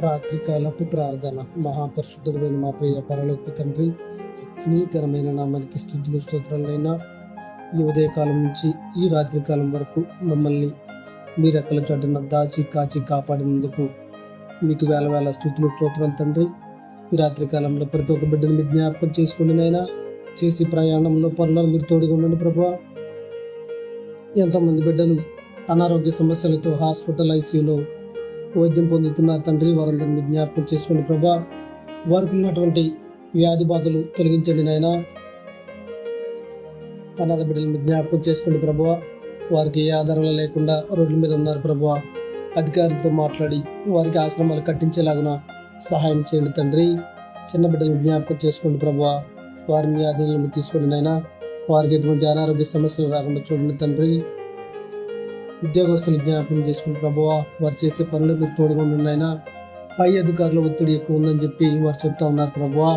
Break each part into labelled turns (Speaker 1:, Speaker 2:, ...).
Speaker 1: రాత్రికాలపు ప్రార్థన. మహాపరిశుద్ధుడైన మా ప్రియ పరలోకి తండ్రి నీకరమైన ఘనమైన నామానికి స్థుతులు స్తోత్రాలైనా ఈ ఉదయకాలం నుంచి ఈ రాత్రికాలం వరకు మమ్మల్ని మీ రెక్కల చోటన దాచి కాచి కాపాడినందుకు మీకు వేల వేల స్థుతులు స్తోత్రాలు తండ్రి. ఈ రాత్రికాలంలో ప్రతి ఒక్క బిడ్డను మీరు జ్ఞాపకం చేసుకోండి నైనా చేసి ప్రయాణంలో పనులు మీరు తోడుగా ఉండండి ప్రభా. ఎంతోమంది బిడ్డలు అనారోగ్య సమస్యలతో హాస్పిటల్ ఐసీయూలో వైద్యం పొందుతున్నారు తండ్రి. వారందరినీ జ్ఞాపకం చేసుకోండి ప్రభా. వారికి ఉన్నటువంటి వ్యాధి బాధలు తొలగించండి నాయన. అనాథ బిడ్డలను జ్ఞాపకం చేసుకోండి ప్రభా. వారికి ఏ ఆధారాలు లేకుండా రోడ్ల మీద ఉన్నారు ప్రభా. అధికారులతో మాట్లాడి వారికి ఆశ్రమాలు కట్టించేలాగున సహాయం చేయండి తండ్రి. చిన్న బిడ్డలను జ్ఞాపకం చేసుకోండి ప్రభా. వారిని ఆధీనంలో తీసుకోండి నాయన. వారికి ఎటువంటి అనారోగ్య సమస్యలు రాకుండా చూడండి తండ్రి. ఉద్యోగస్తులు జ్ఞాపకం చేసుకుని ప్రభువా వారు చేసే పనులు మీరు తోడుగా ఉన్నాయినా పై అధికారుల ఒత్తిడి ఎక్కువ ఉందని చెప్పి వారు చెప్తా ఉన్నారు ప్రభువా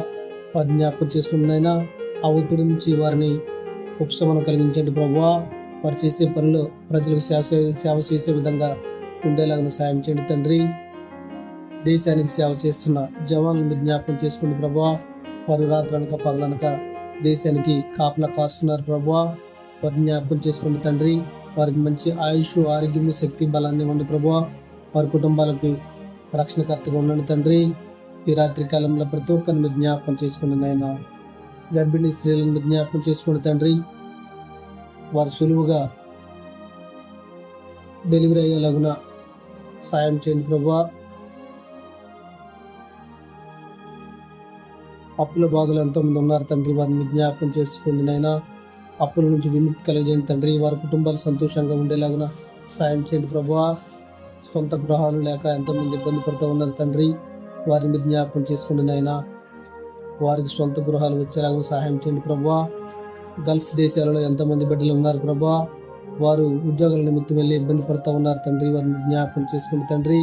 Speaker 1: వారి జ్ఞాపకం చేసుకున్నాయినా ఆ ఒత్తిడి నుంచి వారిని ఉపశమనం కలిగించండి ప్రభువా వారు చేసే పనులు ప్రజలకు సేవ సేవ చేసే విధంగా ఉండేలాగా సాయం చేయండి తండ్రి. దేశానికి సేవ చేస్తున్న జవాన్లు మీరు జ్ఞాపకం చేసుకోండి ప్రభువా వారు రాత్రనక పగలనక దేశానికి కాపలా కాస్తున్నారు ప్రభువా వారి జ్ఞాపకం చేసుకోండి తండ్రి. వారికి మంచి ఆయుష్ ఆరోగ్యం శక్తి బలాన్ని ఇవ్వండి ప్రభా వారి కుటుంబాలకి రక్షణకర్తగా ఉండండి తండ్రి. ఈ రాత్రి కాలంలో ప్రతి ఒక్కరిని మీరు జ్ఞాపకం చేసుకోండి నాయన. గర్భిణీ స్త్రీలను మీరు జ్ఞాపకం చేసుకోండి తండ్రి. వారు సులువుగా డెలివరీ అయ్యేలాగున సాయం చేయండి ప్రభా అప్పుల బాధలు ఎంతోమంది ఉన్నారు తండ్రి. వారిని జ్ఞాపకం చేసుకోండి నైనా అప్పుల నుంచి విముక్తి కలిగజేయండి తండ్రి వారి కుటుంబాలు సంతోషంగా ఉండేలాగున సాయం చేయండి ప్రభువా. సొంత గృహాలు లేక ఎంతోమంది ఇబ్బంది పడుతూ ఉన్నారు తండ్రి వారిని జ్ఞాపకం చేసుకోండి నాయన. వారికి సొంత గృహాలు వచ్చేలాగా సహాయం చేయండి ప్రభువా. గల్ఫ్ దేశాలలో ఎంతమంది బిడ్డలు ఉన్నారు ప్రభా వారు ఉద్యోగాల నిమిత్తం వెళ్ళి ఇబ్బంది పడుతూ ఉన్నారు తండ్రి వారిని జ్ఞాపకం చేసుకుని తండ్రి.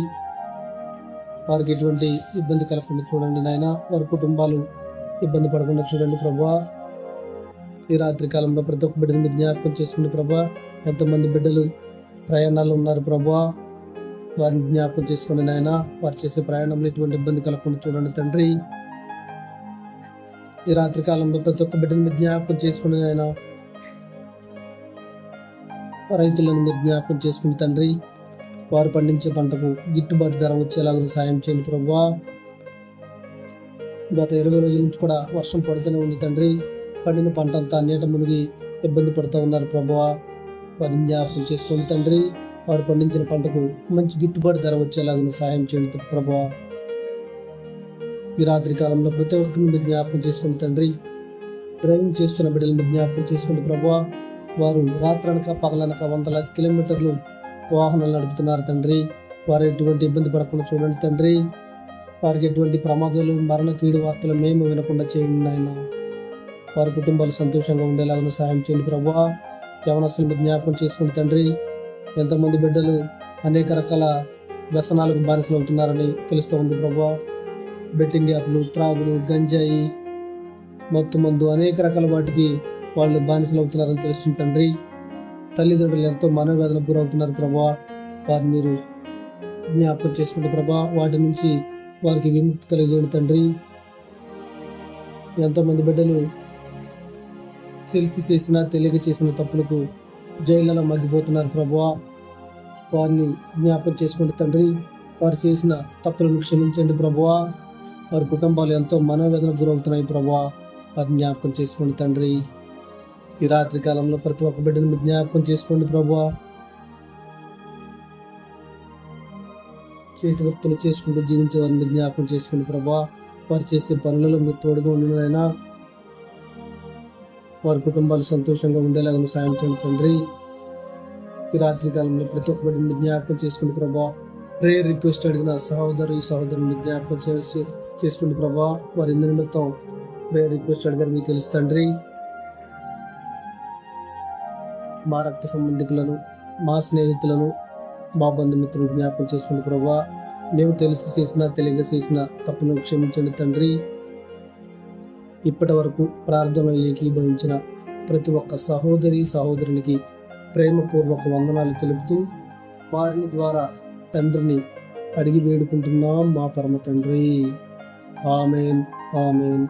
Speaker 1: వారికి ఎటువంటి ఇబ్బంది కలగకుండా చూడండి నాయన. వారి కుటుంబాలు ఇబ్బంది పడకుండా చూడండి ప్రభువా. ఈ రాత్రి కాలంలో ప్రతి ఒక్క బిడ్డని మీరు జ్ఞాపకం చేసుకుని ప్రభా ఎంతమంది బిడ్డలు ప్రయాణాలు ఉన్నారు ప్రభా. వారిని జ్ఞాపకం చేసుకోండి నాయన. వారు చేసే ప్రయాణంలో ఎటువంటి ఇబ్బంది కలగకుండా చూడండి తండ్రి. ఈ రాత్రి కాలంలో ప్రతి ఒక్క బిడ్డని మీరు జ్ఞాపకం చేసుకోండి నాయన. రైతులను మీరు జ్ఞాపకం చేసుకుని తండ్రి. వారు పండించే పంటకు గిట్టుబాటు ధర వచ్చేలాగా సాయం చేయండి ప్రభా. గత ఇరవై రోజుల నుంచి కూడా వర్షం పడుతూనే ఉంది తండ్రి. పండిన పంట అంతా నీట మునిగి ఇబ్బంది పడుతూ ఉన్నారు ప్రభువ. వారిని జ్ఞాపకం చేసుకోండి తండ్రి. వారు పండించిన పంటకు మంచి గిట్టుబాటు ధర వచ్చేలాగా సహాయం చేయండి ప్రభువ. ఈ రాత్రి కాలంలో ప్రతి ఒక్కరిని మీరు జ్ఞాపకం చేసుకోండి తండ్రి. డ్రైవింగ్ చేస్తున్న బిడ్డలను జ్ఞాపకం చేసుకోండి ప్రభువా. వారు రాత్రనక పగలనక వందలాది కిలోమీటర్లు వాహనాలు నడుపుతున్నారు తండ్రి. వారు ఎటువంటి ఇబ్బంది పడకుండా చూడండి తండ్రి. వారికి ఎటువంటి ప్రమాదాలు మరణ కీడు వార్తలు మేము వినకుండా చేయండి నాయనా. వారి కుటుంబాలు సంతోషంగా ఉండేలాగా సహాయం చేయండి ప్రభా యవనస్తులు మీరు జ్ఞాపకం చేసుకుని తండ్రి. ఎంతమంది బిడ్డలు అనేక రకాల వ్యసనాలకు బానిసలు అవుతున్నారని తెలుస్తూ ఉంది ప్రభా బెట్టింగ్ యాప్లు ట్రాగులు గంజాయి మత్తు మందు అనేక రకాల వాటికి వాళ్ళు బానిసలు అవుతున్నారని తెలుస్తుంది తండ్రి. తల్లిదండ్రులు ఎంతో మనోవేదనకు గురవుతున్నారు ప్రభా వారిని మీరు జ్ఞాపకం చేసుకుంటే ప్రభా. వాటి నుంచి వారికి విముక్తి కలిగేయండి తండ్రి. ఎంతోమంది బిడ్డలు తెలిసి చేసిన తెలియక చేసిన తప్పులకు జైళ్ళలో మగ్గిపోతున్నారు ప్రభువా. వారిని జ్ఞాపకం చేసుకోండి తండ్రి. వారు చేసిన తప్పులను క్షమించండి ప్రభువా. వారి కుటుంబాలు ఎంతో మనోవేదన గురవుతున్నాయి ప్రభువా. వారిని జ్ఞాపకం చేసుకోండి తండ్రి. ఈ రాత్రి కాలంలో ప్రతి ఒక్క బిడ్డను జ్ఞాపకం చేసుకోండి ప్రభువా. చేతి వృత్తులు చేసుకుంటూ జీవించే వారిని జ్ఞాపకం చేసుకోండి ప్రభా వారు చేసే పనులలో మీరు తోడుగా ఉండనైనా వారి కుటుంబాలు సంతోషంగా ఉండేలాగా సాయం చేయండి తండ్రి. ఈ రాత్రి కాలంలో ప్రతి ఒక్క బిడ్డని జ్ఞాపకం చేసుకుని ప్రభా ప్రేయర్ రిక్వెస్ట్ అడిగిన సహోదరు సహోదరుని జ్ఞాపకం చేసి చేసుకోండి ప్రభా వారి ఇందు నిమిత్తం ప్రేయర్ రిక్వెస్ట్ అడిగారు మీకు తెలుసు తండ్రి. మా రక్త సంబంధికులను మా స్నేహితులను మా బంధుమిత్రులు జ్ఞాపకం చేసుకోండి ప్రభా మేము తెలిసి చేసిన తెలియక చేసిన తప్పును క్షమించండి తండ్రి. ఇప్పటి వరకు ప్రార్థన ఏకీభవించిన ప్రతి ఒక్క సహోదరి సహోదరునికి ప్రేమపూర్వక వందనాలు తెలుపుతూ వారిని ద్వారా తండ్రిని అడిగి వేడుకుంటున్నాం మా పరమ తండ్రి. ఆమెన్. ఆమెన్.